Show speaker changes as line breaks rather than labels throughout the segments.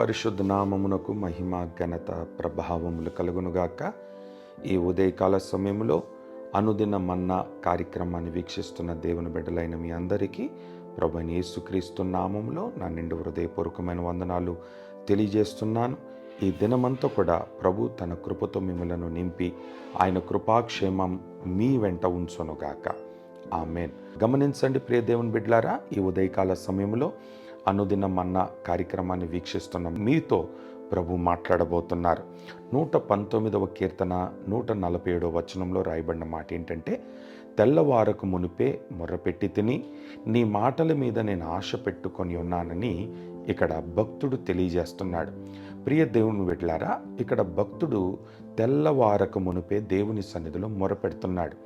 పరిశుద్ధ నామమునకు మహిమ ఘనత ప్రభావములు కలుగునుగాక. ఈ ఉదయకాల సమయంలో అనుదిన మన్నా కార్యక్రమాన్ని వీక్షిస్తున్న దేవుని బిడ్డలైన మీ అందరికీ ప్రభు యేసుక్రీస్తు నామంలో నా నిండు హృదయపూర్వకమైన వందనాలు తెలియజేస్తున్నాను. ఈ దినమంతా కూడా ప్రభు తన కృపతో మిమ్మలను నింపి ఆయన కృపాక్షేమం మీ వెంట ఉంచునుగాక. ఆమెన్. గమనించండి ప్రియ దేవుని బిడ్లారా ఈ ఉదయకాల సమయంలో అనుదినం అన్న కార్యక్రమాన్ని వీక్షిస్తున్న మీతో ప్రభు మాట్లాడబోతున్నారు. నూట పంతొమ్మిదవ కీర్తన నూట నలభై ఏడవ వచనంలో రాయబడిన మాట ఏంటంటే తెల్లవారకు మునిపే మొర్రపెట్టి తిని నీ మాటల మీద నేను ఆశ పెట్టుకొని ఉన్నానని ఇక్కడ భక్తుడు తెలియజేస్తున్నాడు. ప్రియ దేవుని వెళ్ళారా ఇక్కడ భక్తుడు తెల్లవారక మునిపే దేవుని సన్నిధిలో మొరపెడుతున్నాడు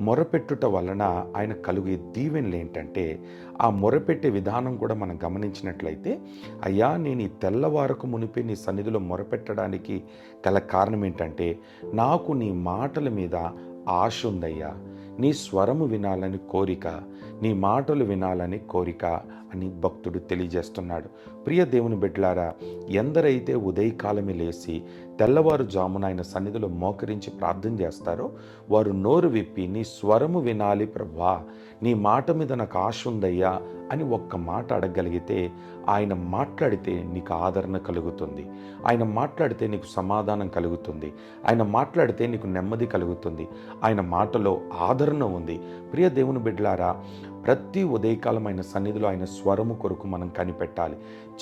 మొరపెట్టుట వలన ఆయన కలుగే దీవెనలు ఏంటంటే ఆ మొరపెట్టే విధానం కూడా మనం గమనించినట్లయితే అయ్యా నేను ఈ తెల్లవారకు మునిపే నీ సన్నిధిలో మొరపెట్టడానికి గల కారణం ఏంటంటే నాకు నీ మాటల మీద ఆశ ఉందయ్యా. నీ స్వరము వినాలని కోరిక నీ మాటలు వినాలని కోరిక అని భక్తుడు తెలియజేస్తున్నాడు. ప్రియ దేవుని బిడ్డలారా ఎందరైతే ఉదయకాలమే లేచి తెల్లవారుజామున ఆయన సన్నిధిలో మోకరించి ప్రార్థన చేస్తారో వారు నోరు విప్పి నీ స్వరము వినాలి ప్రభా నీ మాట మీద నాకు ఆశ ఉందయ్యా అని ఒక్క మాట అడగగలిగితే ఆయన మాట్లాడితే నీకు ఆదరణ కలుగుతుంది. ఆయన మాట్లాడితే నీకు సమాధానం కలుగుతుంది. ఆయన మాట్లాడితే నీకు నెమ్మది కలుగుతుంది. ఆయన మాటలో ఆదరణ ఉంది. ప్రియ దేవుని బిడ్డలారా ప్రతి ఉదయకాలం ఆయన సన్నిధిలో ఆయన స్వరము కొరకు మనం కనిపెట్టాలి.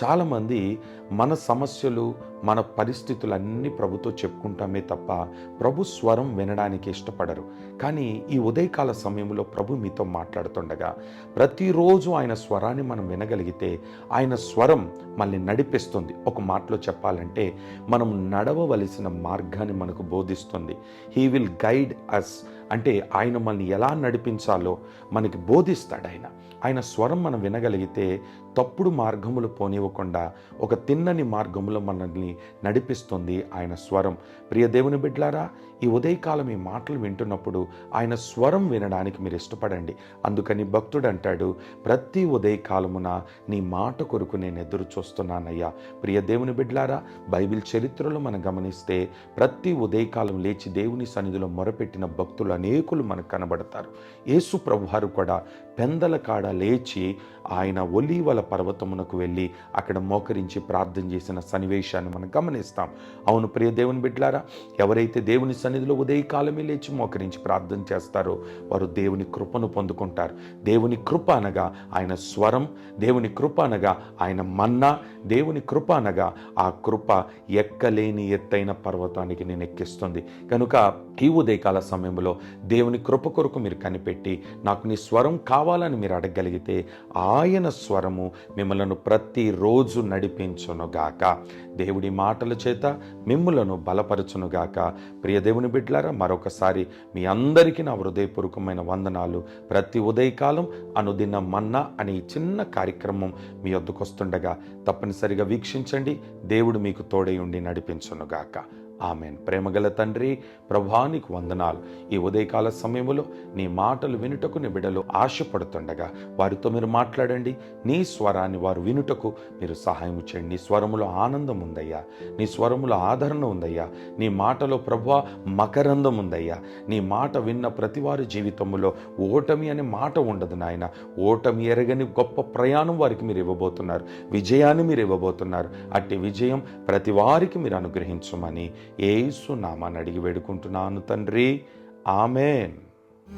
చాలామంది మన సమస్యలు మన పరిస్థితులు అన్నీ ప్రభుతో చెప్పుకుంటామే తప్ప ప్రభు స్వరం వినడానికి ఇష్టపడరు. కానీ ఈ ఉదయకాల సమయంలో ప్రభు మీతో మాట్లాడుతుండగా ప్రతిరోజు ఆయన స్వరాన్ని మనం వినగలిగితే ఆయన స్వరం మనల్ని నడిపిస్తుంది. ఒక మాటలో చెప్పాలంటే మనం నడవవలసిన మార్గాన్ని మనకు బోధిస్తుంది. హీ విల్ గైడ్ అస్ అంటే ఆయన మనల్ని ఎలా నడిపించాలో మనకి బోధిస్తాడు ఆయన. ఆయన స్వరం మనం వినగలిగితే తప్పుడు మార్గములు పోనివ్వకుండా ఒక తిన్నని మార్గములో మనల్ని నడిపిస్తుంది ఆయన స్వరం. ప్రియ దేవుని బిడ్లారా ఈ ఉదయకాలం ఈ మాటలు వింటున్నప్పుడు ఆయన స్వరం వినడానికి మీరు ఇష్టపడండి. అందుకని భక్తుడు అంటాడు ప్రతి ఉదయకాలమున నీ మాట కొరకు నేను ఎదురు చూస్తున్నానయ్యా. ప్రియ దేవుని బిడ్లారా బైబిల్ చరిత్రలో మనం గమనిస్తే ప్రతి ఉదయకాలం లేచి దేవుని సన్నిధిలో మొరపెట్టిన భక్తులు అనేకులు మనకు కనబడతారు. యేసు ప్రభువారు కూడా పెందల కాడ లేచి ఆయన ఒలీవల పర్వతమునకు వెళ్ళి అక్కడ మోకరించి ప్రార్థన చేసిన సన్నివేశాన్ని మనం గమనిస్తాం. అవును ప్రియ దేవుని బిడ్లారా ఎవరైతే దేవుని సన్నిధిలో ఉదయకాలమే లేచి మోకరించి ప్రార్థన చేస్తారో వారు దేవుని కృపను పొందుకుంటారు. దేవుని కృప అనగా ఆయన స్వరం దేవుని కృప అనగా ఆయన మన్నా దేవుని కృప అనగా ఆ కృప ఎక్కలేని ఎత్తైన పర్వతానికి నేను ఎక్కిస్తుంది. కనుక ఈ ఉదయకాల సమయంలో దేవుని కృప కొరకు మీరు కనిపెట్టి నాకు నీ స్వరం కావాలని మీరు అడగగలిగితే ఆయన స్వరము మిమ్మలను ప్రతిరోజు నడిపించునుగాక దేవుడి మాటల చేత మిమ్ములను బలపరచునుగాక ప్రియ దేవుని బిడ్లారా మరొకసారి మీ అందరికీ నా హృదయపూర్వకమైన వందనాలు. ప్రతి ఉదయకాలం అనుదిన మన్నా అనే చిన్న కార్యక్రమం మీ వద్దకు వస్తుండగా తప్పనిసరిగా వీక్షించండి. దేవుడు మీకు తోడై ఉండి నడిపించునుగాక ఆమెన్. ప్రేమగల తండ్రి ప్రభానికి వందనాలు. ఈ ఉదయకాల సమయంలో నీ మాటలు వినుటకు నీ బిడలు ఆశపడుతుండగా వారితో మీరు మాట్లాడండి. నీ స్వరాన్ని వారు వినుటకు మీరు సహాయం చేయండి. నీ స్వరములో ఆనందం ఉందయ్యా. నీ స్వరములో ఆదరణ ఉందయ్యా. నీ మాటలో ప్రభా మకరందం ఉందయ్యా నీ మాట విన్న ప్రతి వారి జీవితంలో ఓటమి అనే మాట ఉండదు నాయన. ఓటమి ఎరగని గొప్ప ప్రయాణం వారికి మీరు ఇవ్వబోతున్నారు. విజయాన్ని మీరు ఇవ్వబోతున్నారు. అట్టి విజయం ప్రతి వారికి మీరు అనుగ్రహించమని ఏసు నామాన్ని అడిగి వేడుకుంటున్నాను తండ్రి. ఆమెన్.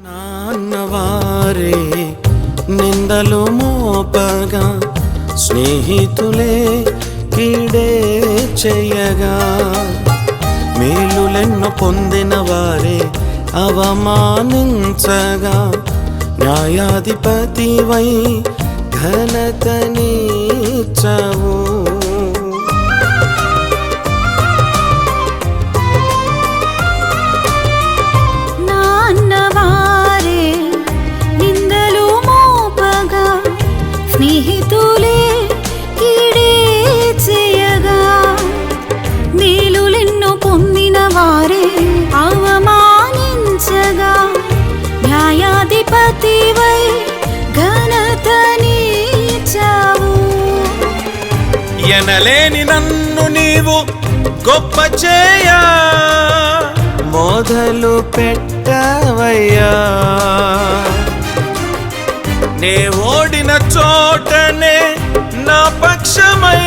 నాన్నవారే నిందలు మోపగా స్నేహితులే కీడే చేయగా మేలులెన్నో పొందిన వారే అవమానించగా న్యాయాధిపతివై ఘనతనిచ్చవు
స్నేహితులే కీడే చేయగా మేలులెన్నో పొందిన వారే అవమానించగా న్యాయాధిపతివై ఘనతనిచ్చావు
నీవు గొప్ప చేయా మొదలు పెట్టవయ్యా నే ఓడిన చోటనే నా పక్షమై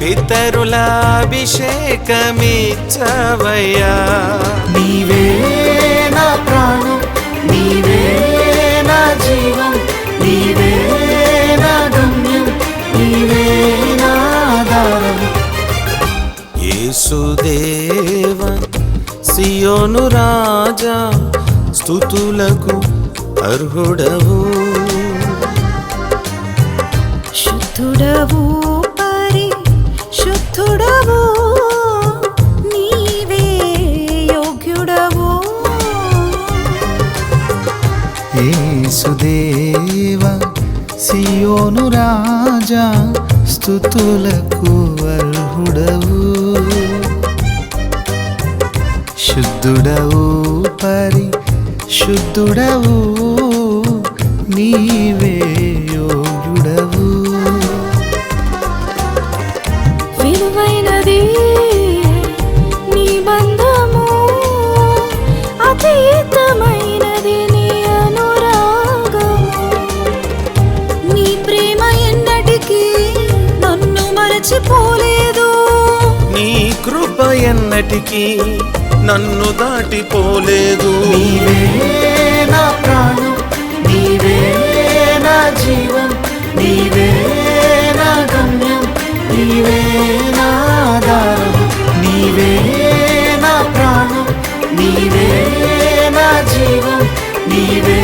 పితరుల అభిషేకమిచ్చవయ్యా.
నీవే నా ప్రాణం నీవే నా జీవం నీవే నా గమ్యం నీవే నా ఆధారం.
యేసుదేవ సియోను రాజా స్థుతులకు అర్హుడవు.
శుద్ధుడవు పరి శుద్ధుడవు నీవే యోగ్యుడవు.
యేసుదేవ సియోను రాజా స్థుతులకు అర్హుడవు. శుద్ధుడవు పరి శుద్ధుడవు నీవే యోగ్యుడవు.
కృప ఎన్నటికీ నన్ను దాటిపోలేదు.
నీవే నా ప్రాణం నీవే నా జీవం నీవే నా గమ్యం నీవే నా ఆధారం నీవే నా ప్రాణం నీవే నా జీవం నీవే